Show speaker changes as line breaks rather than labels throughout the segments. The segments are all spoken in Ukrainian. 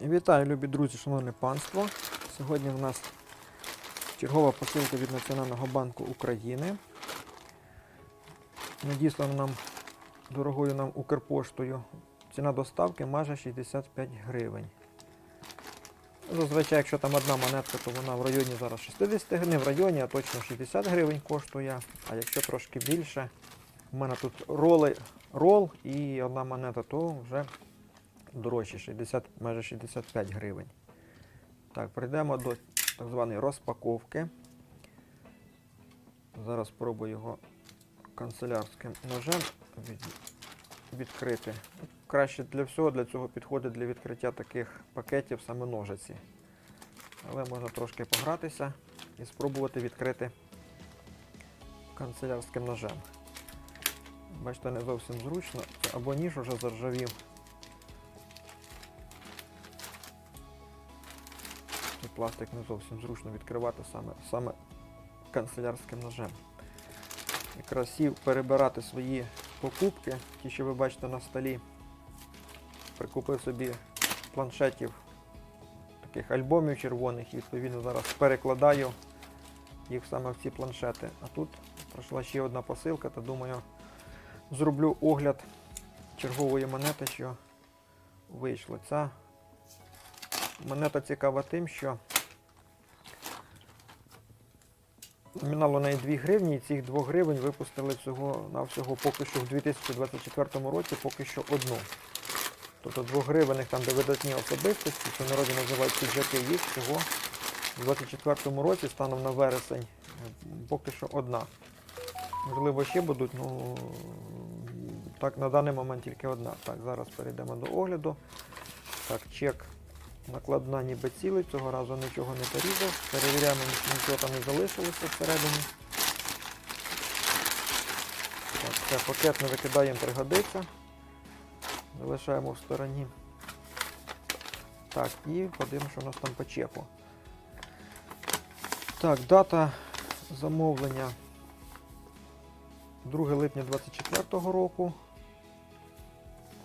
Вітаю, любі друзі, шановне панство. Сьогодні в нас чергова посилка від Національного банку України. Надіслано нам дорогою нам Укрпоштою. Ціна доставки майже 65 гривень. Зазвичай, якщо там одна монетка, то вона в районі зараз 60 гривень, в районі, а точно 60 гривень коштує. А якщо трошки більше, у мене тут роли, рол і одна монета, то вже дорожче, 60, майже 65 гривень. Так, перейдемо до так званої розпаковки. Зараз спробую його канцелярським ножем від, відкрити. Краще для всього для цього підходить для відкриття таких пакетів саме ножиці. Але можна трошки погратися і спробувати відкрити канцелярським ножем. Бачите, не зовсім зручно. Або ніж уже заржавів. Пластик не зовсім зручно відкривати саме, саме канцелярським ножем. Якраз сів перебирати свої покупки, ті, що ви бачите на столі. Прикупив собі планшетів, таких альбомів червоних і відповідно зараз перекладаю їх саме в ці планшети. А тут пройшла ще одна посилка, то думаю, зроблю огляд чергової монети, що вийшло. Ця монета цікава тим, що номінал у неї 2 гривні, і цих 2 гривень випустили всього на всього поки що в 2024 році поки що одну. Тобто 2 гривенних там, де видатні особистості, що народі називають піджаки, їх всього в 2024 році, станом на вересень, поки що одна. Можливо, ще будуть, ну так на даний момент тільки одна. Так, зараз перейдемо до огляду. Так, чек накладна ніби цілий, цього разу нічого не порізав. Перевіряємо, нічого там не залишилося всередині. Так, це пакет не викидаємо, пригодиться. Залишаємо в стороні. Так, і подивимося, що у нас там по чеку. Так, дата замовлення 2 липня 2024 року.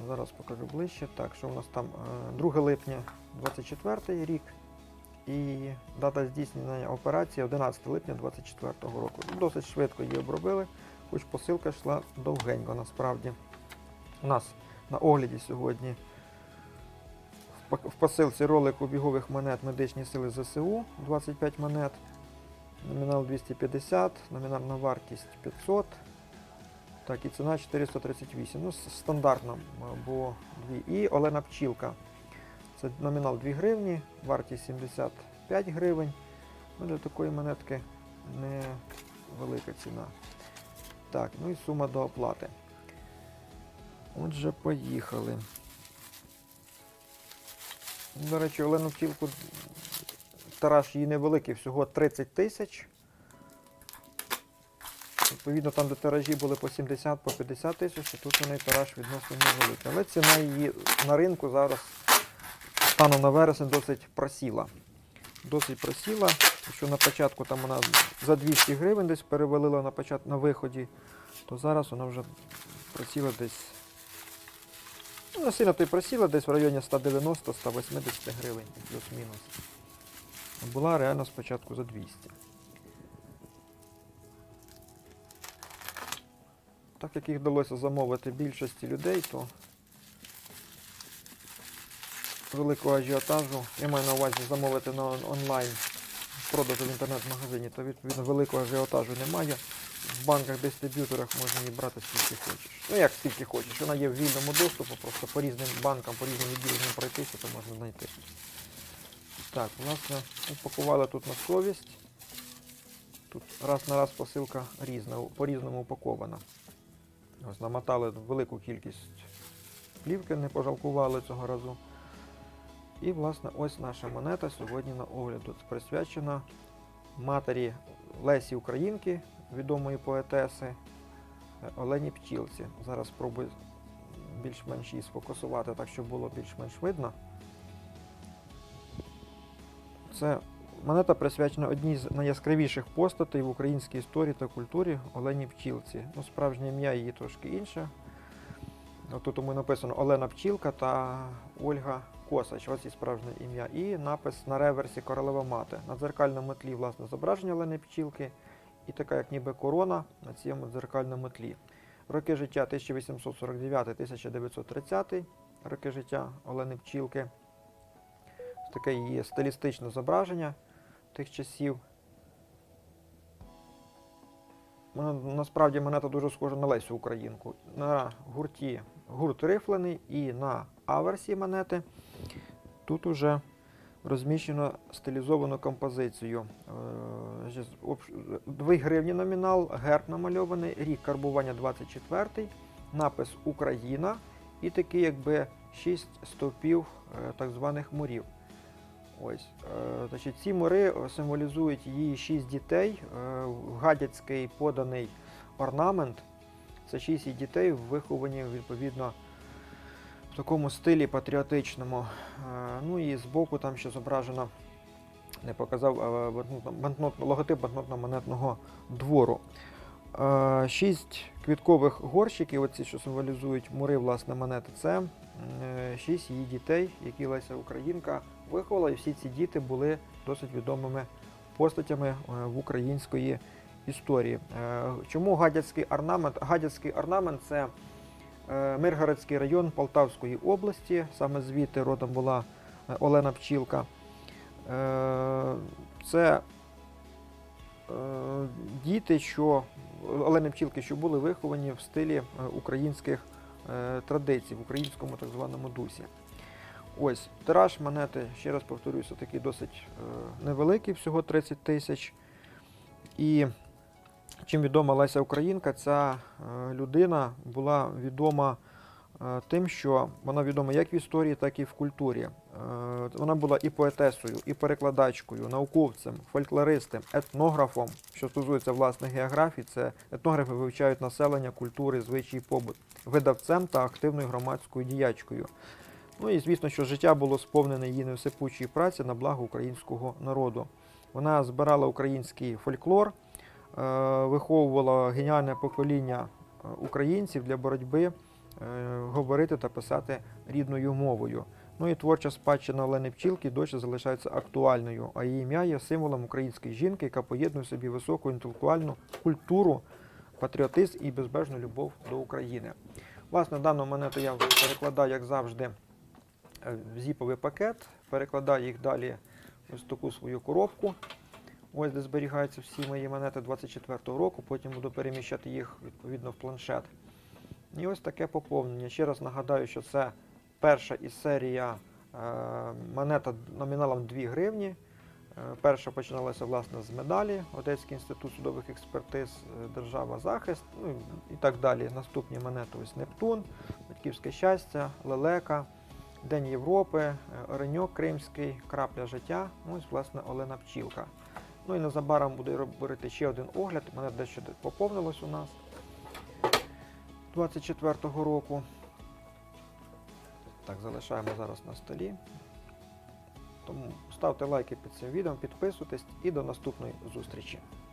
Зараз покажу ближче. Так, що у нас там е, 2 липня 24 рік і дата здійснення операції 11 липня 24 року. Досить швидко її обробили, хоч посилка йшла довгенько насправді. У нас на огляді сьогодні в посилці ролик бігових монет медичні сили ЗСУ 25 монет. Номінал 250, номінальна вартість 500. Так, і ціна 438. Ну, с- стандартно, бо дві. І Олена Пчілка. Це номінал 2 гривні, вартість 75 гривень. Ну, для такої монетки невелика ціна. Так, ну і сума до оплати. Отже, поїхали. До речі, Олену Пчілку тираж її невеликий, всього 30 тисяч. Відповідно, там, де тиражі були по 70, по 50 тисяч, то тут у неї тираж відносно невеликий. Але ціна її на ринку зараз станом на вересень досить просіла. Досить просіла. Якщо на початку там вона за 200 гривень десь перевалила на, почат... на виході, то зараз вона вже просіла десь. Ну, не сильно то й просіла, десь в районі 190-180 гривень, плюс-мінус. Була реально спочатку за 200. Так як їх вдалося замовити більшості людей, то великого ажіотажу, я маю на увазі замовити на он- онлайн продажу в інтернет-магазині, то відповідно великого ажіотажу немає. В банках-дистриб'юторах можна її брати скільки хочеш. Ну як скільки хочеш. Вона є в вільному доступу, просто по різним банкам, по різним відділенням пройтися, то можна знайти. Так, власне, упакували тут на совість. Тут раз на раз посилка різна, по-різному упакована. Ось намотали велику кількість плівки, не пожалкували цього разу. І, власне, ось наша монета сьогодні на огляду. Це присвячена матері Лесі Українки, відомої поетеси е, Олені Пчілці. Зараз спробую більш-менш її сфокусувати так, щоб було більш-менш видно. Це монета присвячена одній з найяскравіших постатей в українській історії та культурі Олені Пчілці. Ну, справжнє ім'я її трошки інше. Тут тому написано Олена Пчілка та Ольга Косач, ось і справжнє ім'я, і напис на реверсі королева мати. На дзеркальному тлі, власне, зображення Олени Пчілки і така, як ніби корона на цьому дзеркальному тлі. Роки життя 1849-1930, роки життя Олени Пчілки. Таке її стилістичне зображення тих часів. Насправді монета дуже схожа на Лесю Українку. На гурті гурт рифлений і на аверсі монети тут уже розміщено стилізовану композицію. Е, 2 гривні номінал, герб намальований, рік карбування 24, напис Україна і такі якби 6 стовпів е, так званих мурів. Ось, е, значить, ці мури е, символізують її шість дітей. Е, гадяцький поданий орнамент. Це шість її дітей, виховані відповідно в такому стилі патріотичному. Ну і збоку там ще зображено, не показав банкнот, логотип банкнотно-монетного двору. Шість квіткових горщиків, оці, що символізують мури власне монети, це шість її дітей, які Леся Українка виховала, і всі ці діти були досить відомими постатями е, в української історії. Е, Чому гадяцький орнамент? Гадяцький орнамент це е, Миргородський район Полтавської області. Саме звідти родом була Олена Пчілка. Це діти, що Олени Пчілки, що були виховані в стилі українських традицій, в українському так званому дусі. Ось тираж монети, ще раз повторюся, такий досить е, невеликий, всього 30 тисяч. І чим відома Леся Українка, ця е, людина була відома е, тим, що вона відома як в історії, так і в культурі. Вона була і поетесою, і перекладачкою, науковцем, фольклористом, етнографом. Що стосується власне географії, це етнографи вивчають населення, культури, звичаї, побут, видавцем та активною громадською діячкою. Ну і звісно, що життя було сповнене її невсипучої праці на благо українського народу. Вона збирала український фольклор, е, виховувала геніальне покоління е, українців для боротьби е, говорити та писати рідною мовою. Ну і творча спадщина Олени Пчілки досі залишається актуальною, а її ім'я є символом української жінки, яка поєднує в собі високу інтелектуальну культуру, патріотизм і безбежну любов до України. Власне, дану монету я перекладаю, як завжди, в зіповий пакет, перекладаю їх далі в ось таку свою коробку. Ось де зберігаються всі мої монети 24-го року, потім буду переміщати їх відповідно в планшет. І ось таке поповнення. Ще раз нагадаю, що це перша із серія е, монета номіналом 2 гривні. Е, Перша починалася власне з медалі Одеський інститут судових експертиз, е, Держава захист, ну і так далі. Наступні монети ось Нептун, Батьківське щастя, Лелека, День Європи, е, Ореньок Кримський, Крапля життя. Ну, ось, власне, Олена Пчілка. Ну і незабаром буду робити ще один огляд. Мене дещо поповнилось у нас 24-го року. Так, залишаємо зараз на столі. Тому ставте лайки під цим відео, підписуйтесь і до наступної зустрічі.